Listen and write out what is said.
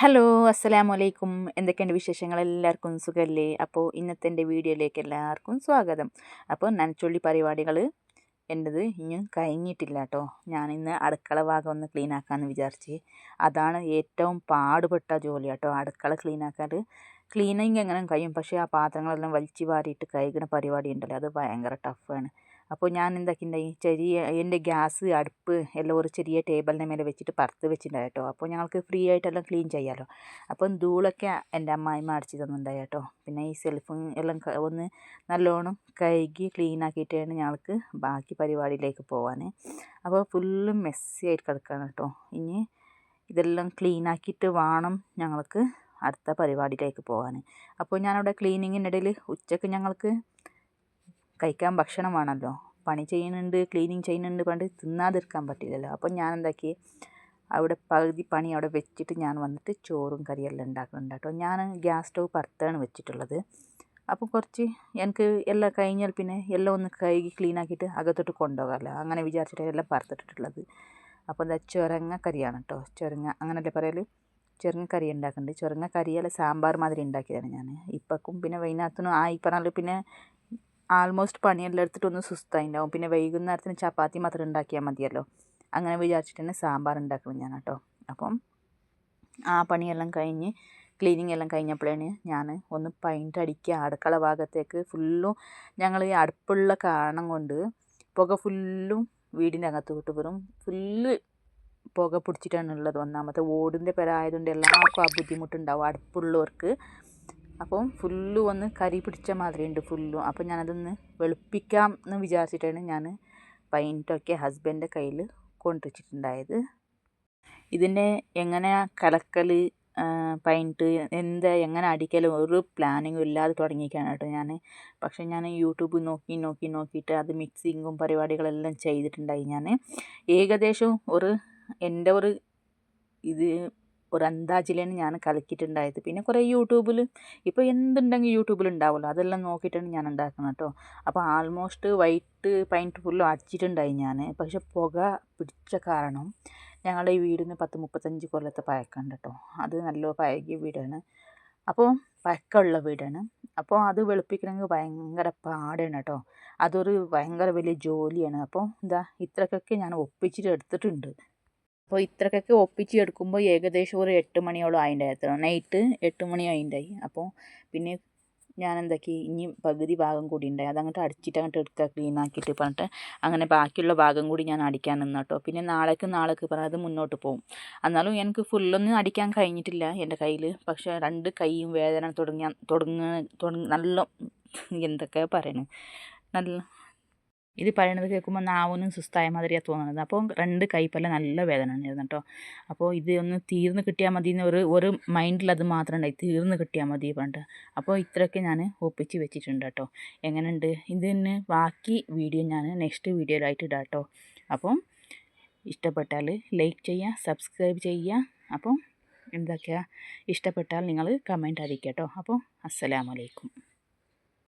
Hello അസ്സലാമു അലൈക്കും എന്തൊക്കെയുണ്ട് വിശേഷങ്ങൾ? എല്ലാവർക്കും സുഖമല്ലേ അപ്പോൾ ഇന്നത്തെ എന്റെ വീഡിയോയിലേക്ക് എല്ലാവർക്കും സ്വാഗതം. അപ്പോൾ നനച്ചുള്ളി പരിപാടികൾ എന്റെത് ഇനിയും കഴിഞ്ഞിട്ടില്ല കേട്ടോ ഇന്ന് അടുക്കള ഭാഗം ഒന്ന് ക്ലീൻ ആക്കാമെന്ന് വിചാരിച്ച് അതാണ് ഏറ്റവും പാടുപെട്ട ജോലി കേട്ടോ അടുക്കള ക്ലീൻ ആക്കാൻ ക്ലീനിങ് എങ്ങനെ കഴിയും. പക്ഷേ ആ പാത്രങ്ങളെല്ലാം വലിച്ചു വാരിയിട്ട് കഴുകുന്ന പരിപാടി ഉണ്ടല്ലോ. അത് ഭയങ്കര ടഫാണ്. അപ്പോൾ ഞാൻ എന്താക്കിണ്ടായി ചെറിയ എന്റെ ഗ്യാസ് അടുപ്പ് എല്ലാം ഒരു ചെറിയ ടേബിളിന്റെ മേലെ വെച്ചിട്ട് പറത്ത് വെച്ചിട്ടുണ്ടായി കേട്ടോ. അപ്പോൾ ഞങ്ങൾക്ക് ഫ്രീ ആയിട്ടെല്ലാം ക്ലീൻ ചെയ്യാമല്ലോ അപ്പം ധൂളൊക്കെ എന്റെ അമ്മായിമ്മ അടിച്ച് തന്നിട്ടുണ്ടായി കേട്ടോ. പിന്നെ ഈ സെൽഫും എല്ലാം ഒന്ന് നല്ലോണം കഴുകി ക്ലീൻ ആക്കിയിട്ടാണ് ഞങ്ങൾക്ക് ബാക്കി പരിപാടിയിലേക്ക് പോകാൻ അപ്പോൾ ഫുള്ളും മെസ്സി ആയിട്ട് കിടക്കുകയാണ് കേട്ടോ. ഇനി ഇതെല്ലാം ക്ലീൻ ആക്കിയിട്ട് വേണം ഞങ്ങൾക്ക് അടുത്ത പരിപാടിയിലേക്ക് പോകാൻ അപ്പോൾ ഞാനവിടെ ഇടയിൽ ഉച്ചയ്ക്ക് ഞങ്ങൾക്ക് കഴിക്കാൻ ഭക്ഷണം വേണമല്ലോ പണി ചെയ്യുന്നുണ്ട് ക്ലീനിങ് ചെയ്യുന്നുണ്ട് പണ്ട് തിന്നാതിരിക്കാൻ പറ്റില്ലല്ലോ. അപ്പം ഞാൻ എന്താക്കി അവിടെ പകുതി പണി അവിടെ വെച്ചിട്ട് ഞാൻ വന്നിട്ട് ചോറും കറിയെല്ലാം ഉണ്ടാക്കുന്നുണ്ട് കേട്ടോ. ഞാൻ ഗ്യാസ് സ്റ്റവ് പുറത്താണ് വെച്ചിട്ടുള്ളത്. അപ്പോൾ കുറച്ച് എനിക്ക് എല്ലാം കഴിഞ്ഞാൽ പിന്നെ എല്ലാം ഒന്ന് കഴുകി ക്ലീൻ ആക്കിയിട്ട് അകത്തോട്ട് കൊണ്ടുപോകാമല്ലോ. അങ്ങനെ വിചാരിച്ചിട്ട് എല്ലാം പുറത്തിട്ടിട്ടുള്ളത്. അപ്പോൾ എന്താ ചുരങ്ങ കറിയാണ് കേട്ടോ. ചുരങ്ങ അങ്ങനല്ലേ പറയൽ ചെറുങ്ങ കറി ഉണ്ടാക്കുന്നുണ്ട്. ചുരങ്ങ കറിയല്ല സാമ്പാർ മാതിരി ഉണ്ടാക്കിയതാണ് ഞാൻ. ഇപ്പക്കും പിന്നെ വൈകുന്നേരത്തിനും ആയി പറഞ്ഞാൽ പിന്നെ ആൾമോസ്റ്റ് പണിയെല്ലാം എടുത്തിട്ടൊന്ന് സുസ്തായിട്ടുണ്ടാവും പിന്നെ വൈകുന്നേരത്തിന് ചപ്പാത്തി മാത്രം ഉണ്ടാക്കിയാൽ മതിയല്ലോ. അങ്ങനെ വിചാരിച്ചിട്ട് സാമ്പാർ ഉണ്ടാക്കണം ഞാൻ കേട്ടോ. അപ്പം ആ പണിയെല്ലാം കഴിഞ്ഞ് ക്ലീനിങ് എല്ലാം കഴിഞ്ഞപ്പോഴാണ് ഞാൻ ഒന്ന് പെയിന്റ് അടിക്കുക. അടുക്കള ഭാഗത്തേക്ക് ഫുള്ളും ഞങ്ങൾ ഈ അടുപ്പുള്ള കാരണം കൊണ്ട് പുക ഫുള്ളും വീടിന്റെ അകത്ത് വിട്ട് വെറും ഫുള്ള് പുക പിടിച്ചിട്ടാണ് ഉള്ളത്. ഒന്നാമത്തെ ഓടിന്റെ പെരായതുകൊണ്ട് എല്ലാവർക്കും ആ ബുദ്ധിമുട്ടുണ്ടാവും അടുപ്പുള്ളവർക്ക്. അപ്പം ഫുള്ള് ഒന്ന് കരി പിടിച്ച മാതിരി ഉണ്ട് ഫുള്ളും. അപ്പം ഞാനതൊന്ന് വെളുപ്പിക്കാം എന്ന് വിചാരിച്ചിട്ടാണ് ഞാൻ പെയിന്റൊക്കെ ഹസ്ബന്റെ കയ്യിൽ കൊണ്ടുവച്ചിട്ടുണ്ടായത്. ഇതിന്റെ എങ്ങനെ കലക്കൽ പെയിന്റ് എന്താ എങ്ങനെ അടിക്കലും ഒരു പ്ലാനിങ്ങും ഇല്ലാതെ തുടങ്ങിയിരിക്കുകയാണ് കേട്ടോ ഞാൻ പക്ഷേ ഞാൻ യൂട്യൂബ് നോക്കി നോക്കി നോക്കിയിട്ട് അത് മിക്സിങ്ങും പരിപാടികളെല്ലാം ചെയ്തിട്ടുണ്ടായി ഞാൻ ഏകദേശം ഒരു എന്റെ ഒരു ഇത് ഒരു അന്താജിലാണ് ഞാൻ കലക്കിയിട്ടുണ്ടായത്. പിന്നെ കുറേ യൂട്യൂബിൽ ഇപ്പോൾ എന്തുണ്ടെങ്കിൽ യൂട്യൂബിൽ ഉണ്ടാവുമല്ലോ അതെല്ലാം നോക്കിയിട്ടാണ് ഞാൻ ഉണ്ടാക്കുന്നത് കേട്ടോ അപ്പോൾ ആൾമോസ്റ്റ് വൈറ്റ് പൈന്റ് ഫുള്ളും അടിച്ചിട്ടുണ്ടായി ഞാൻ പക്ഷെ പുക പിടിച്ച കാരണം ഞങ്ങളുടെ ഈ വീടിന് പത്ത് മുപ്പത്തഞ്ച് കൊല്ലത്തെ പഴക്കമുണ്ട് കേട്ടോ അത് നല്ല പഴകിയ വീടാണ്. അപ്പോൾ പഴക്കമുള്ള വീടാണ്. അപ്പോൾ അത് വെളുപ്പിക്കണമെങ്കിൽ ഭയങ്കര പാടാണ് കേട്ടോ അതൊരു ഭയങ്കര വലിയ ജോലിയാണ്. അപ്പോൾ എന്താ ഇത്രക്കൊക്കെ ഞാൻ ഒപ്പിച്ചിട്ട് എടുത്തിട്ടുണ്ട്. അപ്പോൾ ഇത്രക്കൊക്കെ ഒപ്പിച്ച് എടുക്കുമ്പോൾ ഏകദേശം ഒരു എട്ട് മണിയോളം ആയിണ്ടായിരുന്നു നൈറ്റ് എട്ട് മണി അതിന്റെയായി അപ്പോൾ പിന്നെ ഞാൻ എന്താക്കി ഇനി പകുതി ഭാഗം കൂടി ഉണ്ടായി. അതങ്ങോട്ട് അടിച്ചിട്ട് അങ്ങോട്ട് എടുക്കുക ക്ലീൻ ആക്കിയിട്ട് പറഞ്ഞിട്ട് അങ്ങനെ ബാക്കിയുള്ള ഭാഗം കൂടി ഞാൻ അടിക്കാൻ നിന്ന് കേട്ടോ പിന്നെ നാളേക്ക് നാളേക്ക് പറഞ്ഞത് മുന്നോട്ട് പോകും എന്നാലും എനിക്ക് ഫുള്ളൊന്നും അടിക്കാൻ കഴിഞ്ഞിട്ടില്ല എന്റെ കയ്യിൽ. പക്ഷേ രണ്ട് കൈയും വേദന തുടങ്ങ തുടങ്ങ നല്ല എന്തൊക്കെ പറയണേ? നല്ല ഇത് പറയണത് കേൾക്കുമ്പോൾ നാവിനും സുസ്തായ മാതിരിയാണ് തോന്നുന്നത് അപ്പോൾ രണ്ട് കൈപ്പല്ല നല്ല വേദന ഉണ്ടായിരുന്നു കേട്ടോ. അപ്പോൾ ഇത് ഒന്ന് തീർന്ന് കിട്ടിയാൽ മതി എന്ന് ഒരു ഒരു മൈൻഡിൽ അത് മാത്രം ഉണ്ടായി. തീർന്ന് കിട്ടിയാൽ മതി പറഞ്ഞിട്ട്. അപ്പോൾ ഇത്രയൊക്കെ ഞാൻ ഒപ്പിച്ച് വെച്ചിട്ടുണ്ട് കേട്ടോ. എങ്ങനെയുണ്ട്? ഇതിന് ബാക്കി വീഡിയോ ഞാൻ നെക്സ്റ്റ് വീഡിയോയിലായിട്ട് ഇടാം കേട്ടോ. അപ്പം ഇഷ്ടപ്പെട്ടാൽ ലൈക്ക് ചെയ്യുക സബ്സ്ക്രൈബ് ചെയ്യുക അപ്പം എന്തൊക്കെയാണ് ഇഷ്ടപ്പെട്ടാൽ നിങ്ങൾ കമന്റ് അറിയിക്കുക കേട്ടോ. അപ്പോൾ അസ്സലാമലൈക്കും